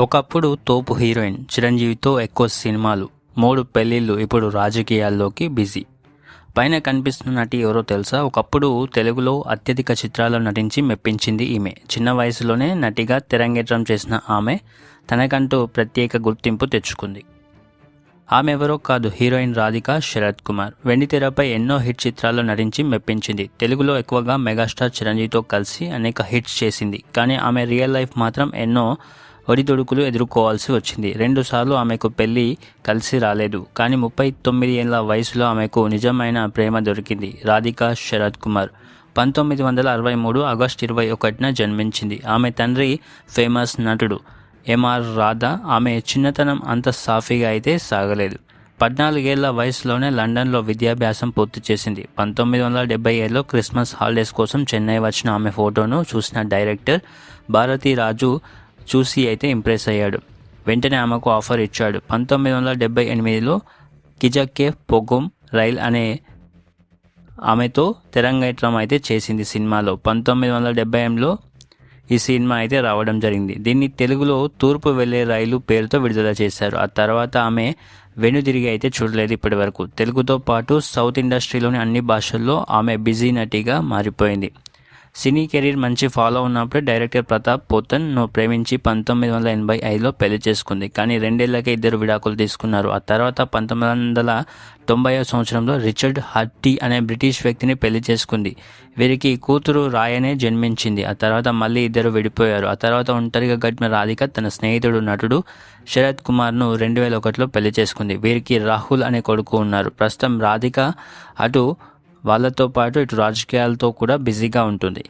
ఒకప్పుడు తోపు హీరోయిన్ చిరంజీవితో ఎక్కువ సినిమాలు మూడు పెళ్ళిళ్ళు ఇప్పుడు రాజకీయాల్లోకి బిజీ. పైన కనిపిస్తున్న నటి ఎవరో తెలుసా? ఒకప్పుడు తెలుగులో అత్యధిక చిత్రాల్లో నటించి మెప్పించింది ఈమె. చిన్న వయసులోనే నటిగా తెరంగేట్రం చేసిన ఆమె తనకంటూ ప్రత్యేక గుర్తింపు తెచ్చుకుంది. ఆమె ఎవరో కాదు హీరోయిన్ రాధిక శరత్ కుమార్. వెండితెరపై ఎన్నో హిట్ చిత్రాల్లో నటించి మెప్పించింది. తెలుగులో ఎక్కువగా మెగాస్టార్ చిరంజీవితో కలిసి అనేక హిట్స్ చేసింది. కానీ ఆమె రియల్ లైఫ్ మాత్రం ఎన్నో ఒడిదుడుకులు ఎదుర్కోవాల్సి వచ్చింది. రెండుసార్లు ఆమెకు పెళ్ళి కలిసి రాలేదు. కానీ ముప్పై తొమ్మిది ఏళ్ళ వయసులో ఆమెకు నిజమైన ప్రేమ దొరికింది. రాధిక శరత్ కుమార్ పంతొమ్మిది వందల అరవై మూడు ఆగస్టు ఇరవై ఒకటిన జన్మించింది. ఆమె తండ్రి ఫేమస్ నటుడు ఎంఆర్ రాధా. ఆమె చిన్నతనం అంత సాఫీగా అయితే సాగలేదు. పద్నాలుగేళ్ళ వయసులోనే లండన్లో విద్యాభ్యాసం పూర్తి చేసింది. పంతొమ్మిది వందల డెబ్బై ఏడులో క్రిస్మస్ హాలిడేస్ కోసం చెన్నై వచ్చిన ఆమె ఫోటోను చూసిన డైరెక్టర్ భారతీ రాజు చూసి అయితే ఇంప్రెస్ అయ్యాడు. వెంటనే ఆమెకు ఆఫర్ ఇచ్చాడు. పంతొమ్మిది వందల డెబ్బై ఎనిమిదిలో కిజక్కే పొగుమ్ రైల్ అనే ఆమెతో తెరంగేట్రం అయితే చేసింది సినిమాలో. పంతొమ్మిది వందల డెబ్బై ఎనిమిదిలో ఈ సినిమా అయితే రావడం జరిగింది. దీన్ని తెలుగులో తూర్పు వెళ్ళే రైలు పేరుతో విడుదల చేశారు. ఆ తర్వాత ఆమె వెనుదిరిగి అయితే చూడలేదు ఇప్పటి వరకు తెలుగుతో పాటు సౌత్ ఇండస్ట్రీలోని అన్ని భాషల్లో ఆమె బిజీ నటిగా మారిపోయింది. సినీ కెరీర్ మంచి ఫాలో ఉన్నప్పుడే డైరెక్టర్ ప్రతాప్ పోతన్ను ప్రేమించి పంతొమ్మిది వందల ఎనభై ఐదులో పెళ్ళి చేసుకుంది. కానీ రెండేళ్ళకే ఇద్దరు విడాకులు తీసుకున్నారు. ఆ తర్వాత పంతొమ్మిది వందల తొంభై సంవత్సరంలో రిచర్డ్ హట్టీ అనే బ్రిటిష్ వ్యక్తిని పెళ్ళి చేసుకుంది. వీరికి కూతురు రాయనే జన్మించింది. ఆ తర్వాత మళ్ళీ ఇద్దరు విడిపోయారు. ఆ తర్వాత ఒంటరిగా గడిపిన రాధిక తన స్నేహితుడు నటుడు శరత్ కుమార్ను రెండు వేల ఒకటిలో పెళ్ళి చేసుకుంది. వీరికి రాహుల్ అనే కొడుకు ఉన్నారు. ప్రస్తుతం రాధిక అటు వాళ్ళతో పాటు ఇటు రాజకీయాలతో కూడా బిజీగా ఉంటుంది.